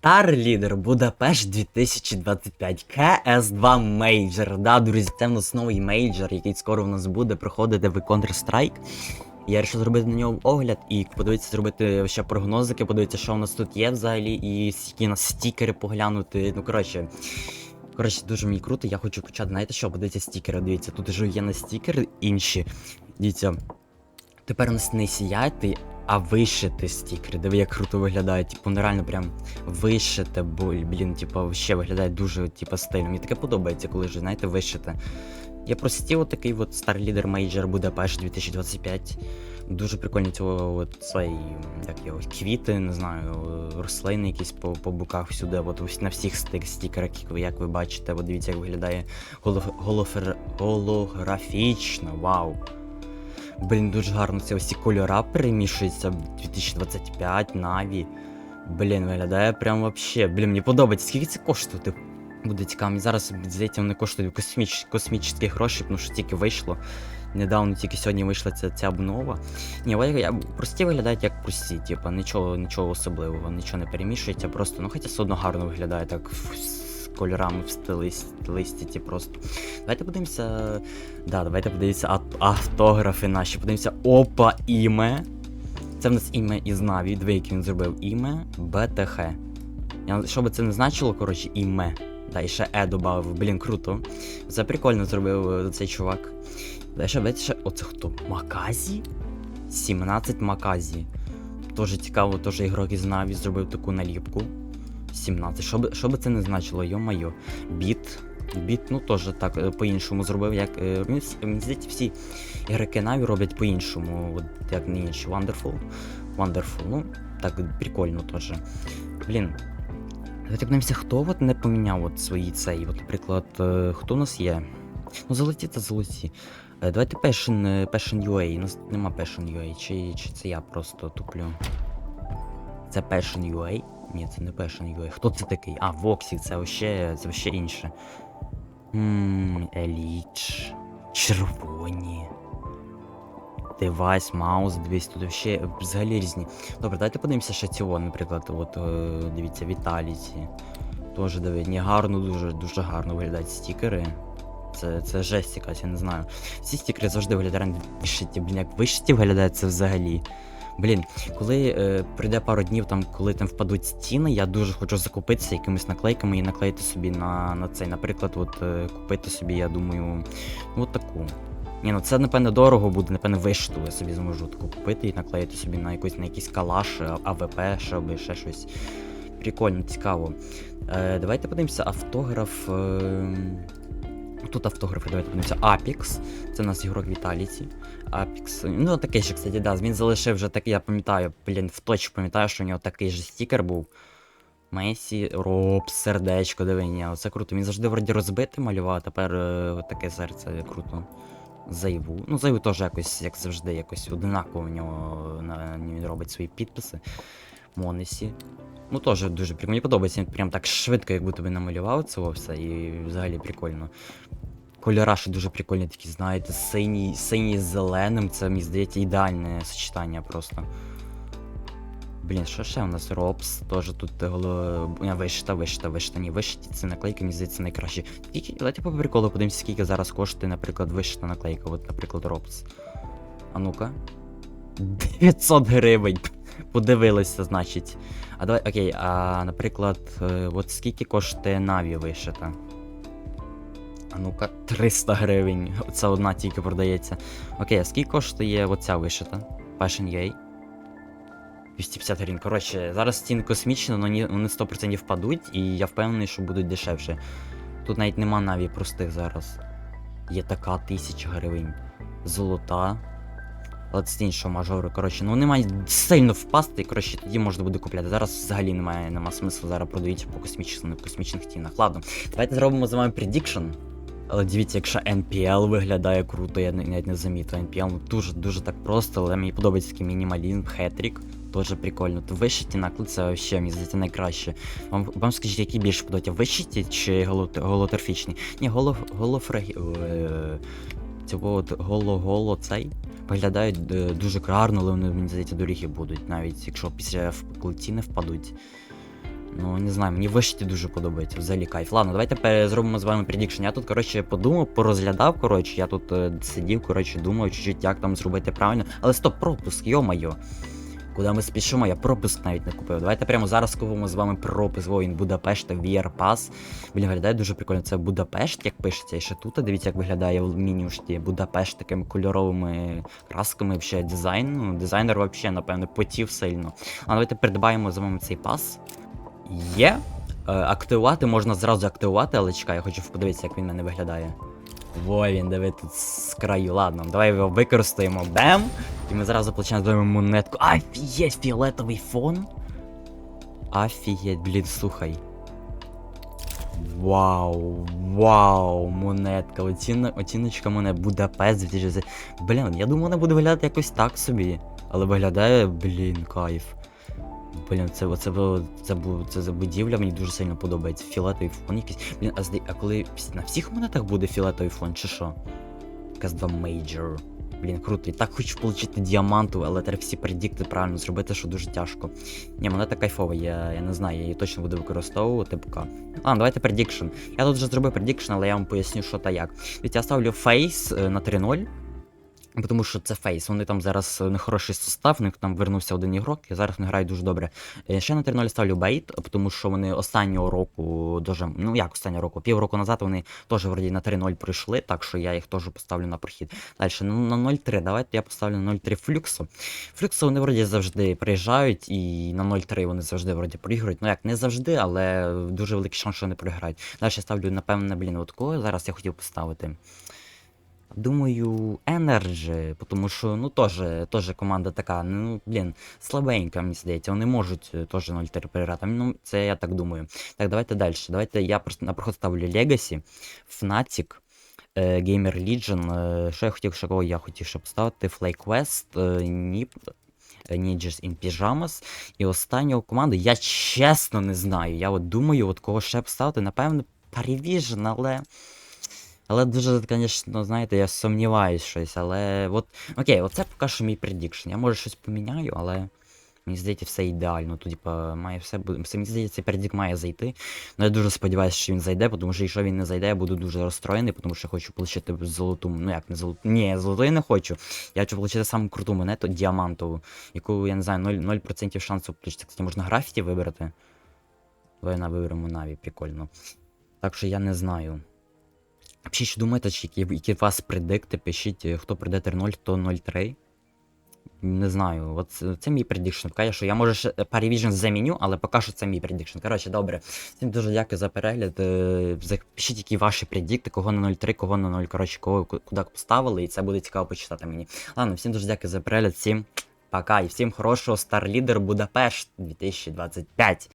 Стар лідер Будапешт 2025 КС2 Мейджор. Да, друзі, це в нас новий мейджор, який скоро в нас буде проходити в Counter-Strike. Я вирішив зробити на нього огляд і подивитися, зробити ще прогнозики, подивитися, що у нас тут є взагалі, і які у нас стікери поглянути. Ну, коротше. Коротше, дуже мені круто, я хочу почати, знаєте що, подивіться стікери, дивіться, тут вже є на стікери інші. Дивіться. Тепер у нас не сіяти, а вишити стікери. Диви, як круто виглядає. Типу, нереально прям вишите, блін, типу, ще виглядає дуже, типу, стильно. Мені таке подобається, коли вже, знаєте, вишите. Я простів такий от Star Leader Major Budapest 2025. Дуже прикольні цього от цей, як його, квіти, не знаю, рослини якісь по, по боках всюди. От на всіх стик стікерах, як ви- бачите, от дивіться, як виглядає голо, голофер, вау. Блін, дуже гарно це всі кольора перемішуються. 2025, Наві. Блін, виглядає прям вообще. Блін, мені подобається. Скільки це коштує? Типу, Буде цікаво. Зараз здається, вони коштують косміч... космічні гроші, тому що тільки вийшло. Недавно тільки сьогодні вийшла ця, ця обнова. Ні, я, прості виглядають як прості, типу, нічого, нічого особливого, нічого не перемішується, просто, ну хоча все одно гарно виглядає так кольорами в стилисті, просто. Давайте подивимося. Да, давайте подивимося ав- автографи наші. Подивимося опа іме. Це в нас іме із Наві. Дві, які він зробив іме БТХ. Я, що би це не значило, коротше, іме. Да, і ще Е додав, блін, круто. Це прикольно зробив е, цей чувак. Далі ще, ще, оце хто? Маказі? 17 Маказі. Тоже цікаво, теж ігрок із Наві зробив таку наліпку. 17. Що би, що би це не значило, йо-майо. Біт. Біт, ну теж так е, по-іншому зробив, як. е, Мені всі- ігроки Наві роблять по-іншому, от як не. Wonderful. Wonderful, ну, так прикольно теж. Блін. Подивимося, хто от не поміняв от свої цей. От, наприклад, е, хто у нас є? Ну, золоті та золоті. Давайте Passion, Passion UA. У нас нема Passion UA, чи, чи це я просто туплю. Це Passion UA? Ні, це не Passion UA. Хто це такий? А, Voxy, це вообще, це інше. Ммм, Elite. Червоні. Девайс, маус, дивись, тут вообще взагалі різні. Добре, давайте подивимося ще цього, наприклад, от е, дивіться, Vitality. Тоже диви, гарно, дуже, дуже гарно виглядають стікери. Це, це жесть якась, я не знаю. Всі стікери завжди виглядають вишиті, блін, як вишиті виглядає це взагалі. Блін, коли е, пройде пару днів, там, коли там впадуть стіни, я дуже хочу закупитися якимись наклейками і наклеїти собі на, на цей. Наприклад, от е, купити собі, я думаю, ну от таку. Ні, ну це напевне дорого буде, напевне, вишту я собі зможу таку купити і наклеїти собі на якийсь на якийсь калаш, АВП, щоб ще щось. Прикольно, цікаво. Е, давайте подивимося автограф. Е, тут автографи, давайте подивимося. Apex. Це у нас ігрок Vitality. Apex. Ну, такий же, кстати, да. Він залишив вже такий, я пам'ятаю, блін, в точку пам'ятаю, що у нього такий же стікер був. Месі, Робс, сердечко, диви, ні, оце круто. Він завжди вроді розбитий малював, а тепер е, таке серце круто. Зайву. Ну, зайву теж якось, як завжди, якось одинаково в нього на, він робить свої підписи. Монесі. Ну, теж дуже прикольно. Мені подобається, він прям так швидко, як будто би намалював це все, і взагалі прикольно. Кольора ще дуже прикольні, такі, знаєте, синій, синій з зеленим, це, мені здається, ідеальне сочетання просто. Блін, що ще у нас? Робс, теж тут голо... Вишита, вишита, вишита. Ні, вишиті це наклейки, мені здається, найкраще. Скільки, давайте по приколу подивимося, скільки зараз коштує, наприклад, вишита наклейка, от, наприклад, Робс. А ну-ка. 900 гривень. Подивилися, значить. А давай, окей, а наприклад, е, от скільки коштує Наві вишита? А ну-ка, 300 гривень. Оця одна тільки продається. Окей, а скільки коштує оця вишита? Passion UA? 250 гривень. Коротше, зараз ціни космічні, але вони вони 100% впадуть, і я впевнений, що будуть дешевше. Тут навіть нема наві простих зараз. Є така 1000 гривень. Золота. Це іншого мажору. Коротше, ну вони мають сильно впасти, коротше, тоді можна буде купляти. Зараз взагалі немає, нема смислу, зараз продають по космічних, космічних цінах. Ладно, давайте зробимо з вами prediction. Але дивіться, якщо NPL виглядає круто, я навіть не замітив. NPL ну, дуже дуже так просто, але мені подобається такий мінімалізм, хетрік. Дуже прикольно. То вишиті накли це вообще, мені здається, найкраще. Вам, вам скажіть, які більше подобаються, вишиті чи голотерфічні? Ні, голо, голофрагі... Цього от голо-голо цей виглядають е, дуже гарно, але вони, мені здається, доріги будуть, навіть якщо після в- не впадуть. Ну, не знаю, мені вишті дуже подобається, взагалі кайф. Ладно, давайте зробимо з вами предікшн. Я тут, коротше, подумав, порозглядав, коротше, я тут е, сидів, коротше, думав, чуть-чуть, як там зробити правильно. Але стоп, пропуск, йо-майо. Куди ми спішимо, я пропуск навіть не купив. Давайте прямо зараз купимо з вами пропуск. О, він Будапешт, VR Pass. Блін, виглядає дуже прикольно. Це Будапешт, як пишеться. І ще тут, дивіться, як виглядає в мінюшті Будапешт такими кольоровими красками. Взагалі дизайн. Ну, дизайнер взагалі, напевно, потів сильно. А давайте придбаємо з вами цей пас. Є. Е, активувати можна зразу активувати, але чекай, я хочу подивитися, як він мене виглядає. Во він, диви тут з краю. Ладно, давай його використаємо. Бем! І ми зразу вами монетку. Афієть, фіолетовий фон. Афієть, блін, слухай. Вау, вау, монетка. Оціна, оціночка монет Будапест 2000. Блін, я думав, вона буде виглядати якось так собі. Але виглядає, блін, кайф. Блін, це, це, було- це, це, будівля мені дуже сильно подобається. Фіолетовий фон якийсь. Блін, а, зда- а коли на всіх монетах буде фіолетовий фон, чи що? Якась 2 Major. Блін, круто. І так хочу отримати діаманту, але треба всі предікти правильно зробити, що дуже тяжко. Ні, монета кайфова, я, я не знаю, я її точно буду використовувати поки. Ладно, давайте предікшн. Я тут вже зробив предікшн, але я вам поясню, що та як. Від я ставлю фейс на 3-0. Тому що це фейс, вони там зараз е, нехороший состав, в них там вернувся один ігрок, і зараз вони грають дуже добре. Е, Ще на 3-0 ставлю бейт, тому що вони останнього року, дуже, ну як останнього року, півроку назад вони теж вроді на 3-0 пройшли, так що я їх теж поставлю на прохід. Далі, ну, на 0-3, давайте я поставлю на 0-3 флюксу. Флюксу вони вроді завжди приїжджають, і на 0-3 вони завжди вроді проігрують. Ну як не завжди, але дуже великий шанс, що вони програють. Далі я ставлю, напевно, блін, от кого зараз я хотів поставити. Думаю, Energy, тому що, ну, теж, команда така, ну, блін, слабенька, мені здається, вони можуть е, теж 0-3 переграти. Ну, це я так думаю. Так, давайте далі. Давайте я просто на проход ставлю Legacy, Fnatic, е, Gamer Legion. е, Що я хотів, що кого я хотів ще поставити? FlyQuest, е, Nip, Ninjas in Pyjamas. І останнього команду я чесно не знаю. Я от думаю, от кого ще поставити, напевно, Parivision, але. Але дуже, звісно, знаєте, я сумніваюсь щось, але от. Окей, оце поки що мій предікшн. Я може щось поміняю, але. Мені здається, все ідеально. Тут, типа, має все. Все, мені здається, цей предік має зайти. Ну я дуже сподіваюся, що він зайде, тому що якщо він не зайде, я буду дуже розстроєний, тому що хочу отримати золоту. Ну як не золоту. Ні, золоту я не хочу. Я хочу отримати саму круту монету діамантову, яку, я не знаю, 0%, 0% шансу отримати. Кстати, можна графіті вибрати. Давай на виберемо Наві, прикольно. Так що я не знаю. Пишіть, що думаєте, чи які, які вас предикти, пишіть, хто прийде 3-0, хто 0-3. Не знаю, от це, мій предикшн. Поки що я може ще Parivision заміню, але поки що це мій предикшн. Коротше, добре. Всім дуже дякую за перегляд. е, Пишіть, які ваші предикти, кого на 0-3, кого на 0, коротше, кого куди поставили, і це буде цікаво почитати мені. Ладно, всім дуже дякую за перегляд, всім пока і всім хорошого Leader Будапешт 2025.